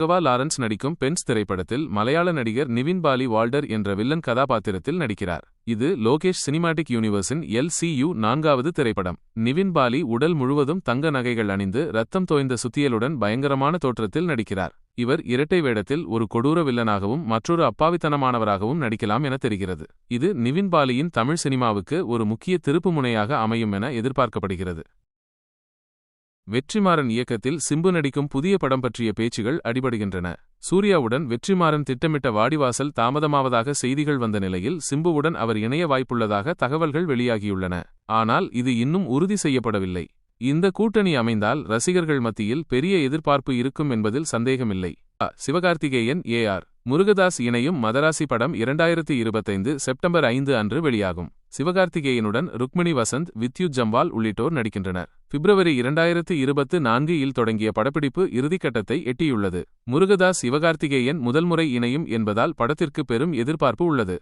Raghava Lawrence நடிக்கும் Benz திரைப்படத்தில் மலையாள நடிகர் நிவின் பாலி வால்டர் என்ற வில்லன் கதாபாத்திரத்தில் நடிக்கிறார். இது லோகேஷ் சினிமாட்டிக் யூனிவர்ஸின் எல் நான்காவது திரைப்படம். நிவின் பாலி உடல் முழுவதும் தங்க நகைகள் அணிந்து ரத்தம் தோய்ந்த சுத்தியலுடன் பயங்கரமான தோற்றத்தில் நடிக்கிறார். இவர் இரட்டை வேடத்தில் ஒரு கொடூர வில்லனாகவும் மற்றொரு அப்பாவித்தனமானவராகவும் நடிக்கலாம் என தெரிகிறது. இது நிவின் பாலியின் தமிழ் சினிமாவுக்கு ஒரு முக்கிய திருப்புமுனையாக அமையும் என எதிர்பார்க்கப்படுகிறது. வெற்றிமாறன் இயக்கத்தில் சிம்பு நடிக்கும் புதிய படம் பற்றிய பேச்சுகள் அடிபடுகின்றன. சூர்யாவுடன் வெற்றிமாறன் திட்டமிட்ட வாடிவாசல் தாமதமாவதாக செய்திகள் வந்த நிலையில் சிம்புவுடன் அவர் இணைய வாய்ப்புள்ளதாக தகவல்கள் வெளியாகியுள்ளன. ஆனால் இது இன்னும் உறுதி செய்யப்படவில்லை. இந்த கூட்டணி அமைந்தால் ரசிகர்கள் மத்தியில் பெரிய எதிர்பார்ப்பு இருக்கும் என்பதில் சந்தேகமில்லை. அ. சிவகார்த்திகேயன் ஏ. ஆர். முருகதாஸ் இணையும் மதராசி படம் இரண்டாயிரத்தி இருபத்தைந்து செப்டம்பர் ஐந்து அன்று வெளியாகும். சிவகார்த்திகேயனுடன் ருக்மிணி வசந்த் வித்யுத் ஜம்வால் உள்ளிட்டோர் நடிக்கின்றனர். பிப்ரவரி இரண்டாயிரத்து இருபத்து நான்கு இல் தொடங்கிய படப்பிடிப்பு இறுதிக்கட்டத்தை எட்டியுள்ளது. முருகதாஸ் சிவகார்த்திகேயன் முதல்முறை இணையும் என்பதால் படத்திற்கு பெரும் எதிர்பார்ப்பு உள்ளது.